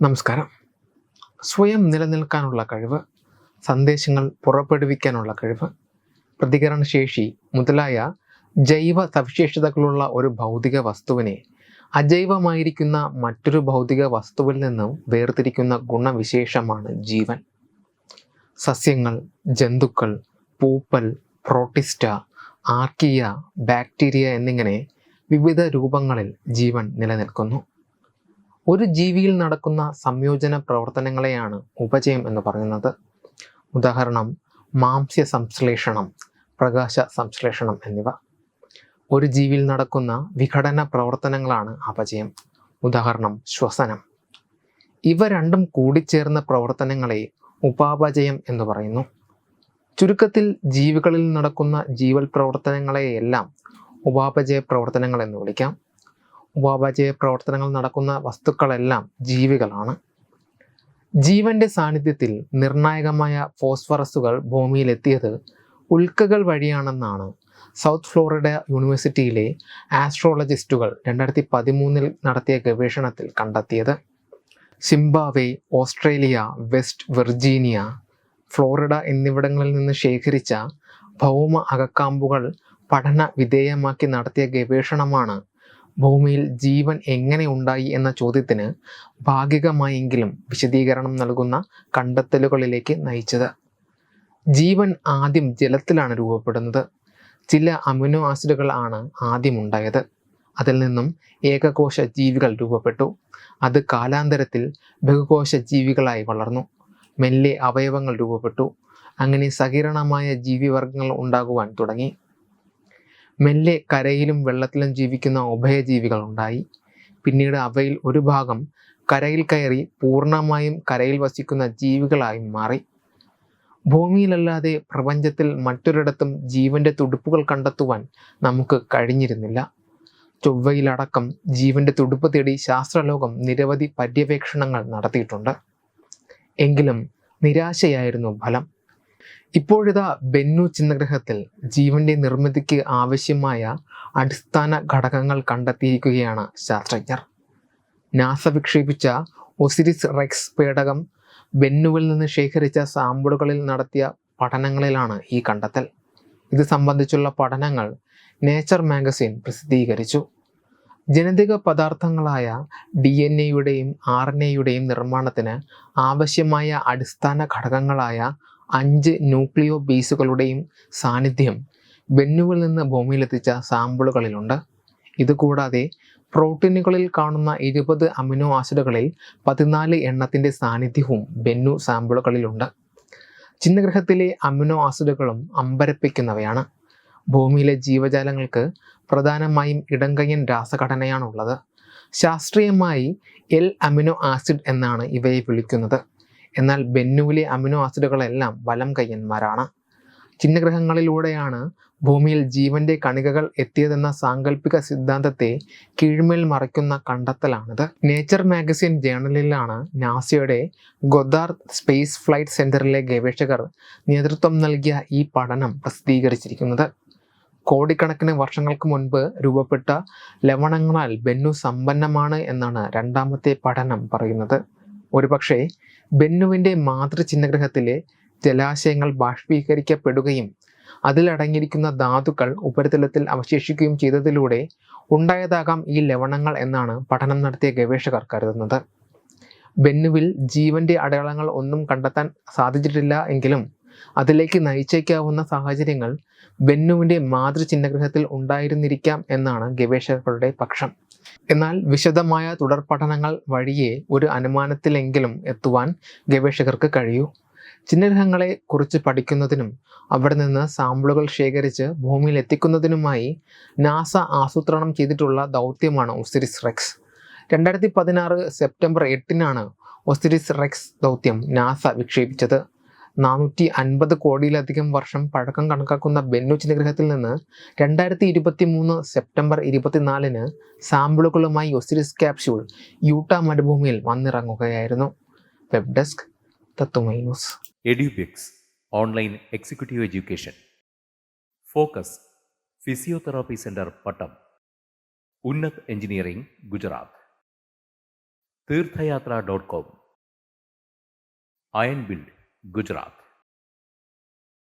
നമസ്കാരം. സ്വയം നിലനിൽക്കാനുള്ള കഴിവ് സന്ദേശങ്ങൾ പുറപ്പെടുവിക്കാനുള്ള കഴിവ് പ്രതികരണശേഷി മുതലായ ജൈവ സവിശേഷതകളുള്ള ഒരു ഭൗതിക വസ്തുവിനെ അജൈവമായിരിക്കുന്ന മറ്റൊരു ഭൗതിക വസ്തുവിൽ നിന്നും വേർതിരിക്കുന്ന ഗുണവിശേഷമാണ് ജീവൻ. സസ്യങ്ങൾ ജന്തുക്കൾ പൂപ്പൽ പ്രോട്ടിസ്റ്റ ആർക്കിയ ബാക്ടീരിയ എന്നിങ്ങനെ വിവിധ രൂപങ്ങളിൽ ജീവൻ നിലനിൽക്കുന്നു. ഒരു ജീവിയിൽ നടക്കുന്ന സംയോജന പ്രവർത്തനങ്ങളെയാണ് ഉപജയം എന്ന് പറയുന്നത്. ഉദാഹരണം മാംസ്യ സംശ്ലേഷണം പ്രകാശ സംശ്ലേഷണം എന്നിവ. ഒരു ജീവിയിൽ നടക്കുന്ന വിഘടന പ്രവർത്തനങ്ങളാണ് അപജയം. ഉദാഹരണം ശ്വസനം. ഇവ രണ്ടും കൂടിച്ചേർന്ന പ്രവർത്തനങ്ങളെ ഉപാപചയം എന്ന് പറയുന്നു. ചുരുക്കത്തിൽ ജീവികളിൽ നടക്കുന്ന ജീവൽ പ്രവർത്തനങ്ങളെയെല്ലാം ഉപാപചയ പ്രവർത്തനങ്ങൾ എന്ന് വിളിക്കാം. ഉപാപചയ പ്രവർത്തനങ്ങൾ നടക്കുന്ന വസ്തുക്കളെല്ലാം ജീവികളാണ്. ജീവന്റെ സാന്നിധ്യത്തിൽ നിർണായകമായ ഫോസ്ഫറസുകൾ ഭൂമിയിലെത്തിയത് ഉൽക്കകൾ വഴിയാണെന്നാണ് സൗത്ത് ഫ്ലോറിഡ യൂണിവേഴ്സിറ്റിയിലെ ആസ്ട്രോളജിസ്റ്റുകൾ രണ്ടായിരത്തി പതിമൂന്നിൽ നടത്തിയ ഗവേഷണത്തിൽ കണ്ടെത്തിയത്. Zimbabwe Australia West Virginia Florida എന്നിവിടങ്ങളിൽ നിന്ന് ശേഖരിച്ച ഭൗമ അകക്കാമ്പുകൾ പഠന വിധേയമാക്കി നടത്തിയ ഗവേഷണമാണ് ഭൂമിയിൽ ജീവൻ എങ്ങനെ ഉണ്ടായി എന്ന ചോദ്യത്തിന് ഭാഗികമായെങ്കിലും വിശദീകരണം നൽകുന്ന കണ്ടെത്തലുകളിലേക്ക് നയിച്ചത്. ജീവൻ ആദ്യം ജലത്തിലാണ് രൂപപ്പെടുന്നത്. ചില അമിനോ ആസിഡുകൾ ആണ് ആദ്യം ഉണ്ടായത്. അതിൽ നിന്നും ഏകകോശ ജീവികൾ രൂപപ്പെട്ടു. അത് കാലാന്തരത്തിൽ ബഹുകോശ ജീവികളായി വളർന്നു. മെല്ലെ അവയവങ്ങൾ രൂപപ്പെട്ടു. അങ്ങനെ സകീരണമായ ജീവിവർഗങ്ങൾ ഉണ്ടാകുവാൻ തുടങ്ങി. മെല്ലെ കരയിലും വെള്ളത്തിലും ജീവിക്കുന്ന ഉഭയജീവികൾ ഉണ്ടായി പിന്നീട് അവയിൽ ഒരു ഭാഗം കരയിൽ കയറി പൂർണമായും കരയിൽ വസിക്കുന്ന ജീവികളായി മാറി. ഭൂമിയിലല്ലാതെ പ്രപഞ്ചത്തിൽ മറ്റൊരിടത്തും ജീവന്റെ തുടുപ്പുകൾ കണ്ടെത്തുവാൻ നമുക്ക് കഴിഞ്ഞിരുന്നില്ല. ചൊവ്വയിലടക്കം ജീവന്റെ തുടുപ്പ് തേടി ശാസ്ത്രലോകം നിരവധി പര്യവേക്ഷണങ്ങൾ നടത്തിയിട്ടുണ്ട്. എങ്കിലും നിരാശയായിരുന്നു ഫലം. ഇപ്പോഴിതാ ബെന്നു ചിന്നഗ്രഹത്തിൽ ജീവന്റെ നിർമ്മിതിക്ക് ആവശ്യമായ അടിസ്ഥാന ഘടകങ്ങൾ കണ്ടെത്തിയിരിക്കുകയാണ് ശാസ്ത്രജ്ഞർ. നാസ വിക്ഷേപിച്ച ഒസിരിസ് റെക്സ് പേടകം ബെന്നുവിൽ നിന്ന് ശേഖരിച്ച സാമ്പിളുകളിൽ നടത്തിയ പഠനങ്ങളിലാണ് ഈ കണ്ടെത്തൽ. ഇത് സംബന്ധിച്ചുള്ള പഠനങ്ങൾ നേച്ചർ മാഗസിൻ പ്രസിദ്ധീകരിച്ചു. ജനിതക പദാർത്ഥങ്ങളായ ഡി എൻ എയുടെയും ആർ എൻ എയുടെയും നിർമ്മാണത്തിന് ആവശ്യമായ അടിസ്ഥാന ഘടകങ്ങളായ അഞ്ച് ന്യൂക്ലിയോ ബേസുകളുടെയും സാന്നിധ്യം ബെന്നുവിൽ നിന്ന് ഭൂമിയിലെത്തിച്ച സാമ്പിളുകളിലുണ്ട്. ഇതുകൂടാതെ പ്രോട്ടീനുകളിൽ കാണുന്ന ഇരുപത് അമിനോ ആസിഡുകളിൽ പതിനാല് എണ്ണത്തിന്റെ സാന്നിധ്യവും ബെന്നു സാമ്പിളുകളിലുണ്ട്. ചിന്നഗ്രഹത്തിലെ അമിനോ ആസിഡുകളും അമ്പരപ്പിക്കുന്നവയാണ്. ഭൂമിയിലെ ജീവജാലങ്ങൾക്ക് പ്രധാനമായും ഇടങ്കയ്യൻ രാസഘടനയാണുള്ളത്. ശാസ്ത്രീയമായി എൽ അമിനോ ആസിഡ് എന്നാണ് ഇവയെ വിളിക്കുന്നത്. എന്നാൽ ബെന്നുവിലെ അമിനോ ആസിഡുകളെല്ലാം വലം കയ്യന്മാരാണ്. ചിഹ്നഗ്രഹങ്ങളിലൂടെയാണ് ഭൂമിയിൽ ജീവന്റെ കണികകൾ എത്തിയതെന്ന സാങ്കല്പിക സിദ്ധാന്തത്തെ കീഴ്മേൽ മറയ്ക്കുന്ന കണ്ടെത്തലാണിത്. നേച്ചർ മാഗസിൻ ജേണലിലാണ് നാസയുടെ ഗൊദാർഡ് സ്പേസ് ഫ്ലൈറ്റ് സെന്ററിലെ ഗവേഷകർ നേതൃത്വം നൽകിയ ഈ പഠനം പ്രസിദ്ധീകരിച്ചിരിക്കുന്നത്. കോടിക്കണക്കിന് വർഷങ്ങൾക്ക് മുൻപ് രൂപപ്പെട്ട ലവണങ്ങളാൽ ബെന്നു സമ്പന്നമാണ് എന്നാണ് രണ്ടാമത്തെ പഠനം പറയുന്നത്. ഒരുപക്ഷെ ബെന്നുവിന്റെ മാതൃചിഹ്നഗ്രഹത്തിലെ ജലാശയങ്ങൾ ബാഷ്പീകരിക്കപ്പെടുകയും അതിലടങ്ങിയിരിക്കുന്ന ധാതുക്കൾ ഉപരിതലത്തിൽ അവശേഷിക്കുകയും ചെയ്തതിലൂടെ ഉണ്ടായതാകാം ഈ ലവണങ്ങൾ എന്നാണ് പഠനം നടത്തിയ ഗവേഷകർ കരുതുന്നത്. ബെന്നുവിൽ ജീവന്റെ അടയാളങ്ങൾ ഒന്നും കണ്ടെത്താൻ സാധിച്ചിട്ടില്ല എങ്കിലും അതിലേക്ക് നയിച്ചേക്കാവുന്ന സാഹചര്യങ്ങൾ ബെന്നുവിന്റെ മാതൃചിഹ്നഗ്രഹത്തിൽ ഉണ്ടായിരുന്നിരിക്കാം എന്നാണ് ഗവേഷകരുടെ പക്ഷം. എന്നാൽ വിശദമായ തുടർ പഠനങ്ങൾ വഴിയേ ഒരു അനുമാനത്തിലെങ്കിലും എത്തുവാൻ ഗവേഷകർക്ക് കഴിയൂ. ചിഹ്നഗ്രഹങ്ങളെ കുറിച്ച് പഠിക്കുന്നതിനും അവിടെ നിന്ന് സാമ്പിളുകൾ ശേഖരിച്ച് ഭൂമിയിൽ എത്തിക്കുന്നതിനുമായി നാസ ആസൂത്രണം ചെയ്തിട്ടുള്ള ദൗത്യമാണ് ഒസിരിസ് റെക്സ്. രണ്ടായിരത്തി പതിനാറ് സെപ്റ്റംബർ എട്ടിനാണ് ഒസിരിസ് റെക്സ് ദൗത്യം നാസ വിക്ഷേപിച്ചത്. നാനൂറ്റി അൻപത് കോടിയിലധികം വർഷം പഴക്കം കണക്കാക്കുന്ന ബെന്നു നിഗ്രഹത്തിൽ നിന്ന് രണ്ടായിരത്തി ഇരുപത്തി മൂന്ന് സെപ്റ്റംബർ ഇരുപത്തിനാലിന് സാമ്പിളുകളുമായി ഒസിരിസ് ക്യാപ്സ്യൂൾ യൂട്ട മരുഭൂമിയിൽ വന്നിറങ്ങുകയായിരുന്നു. Web desk news. Edubix online executive education. Focus physiotherapy centre Pattom. Unnat engineering Gujarat. Theerthayathra dot com. Iron build. Gujarat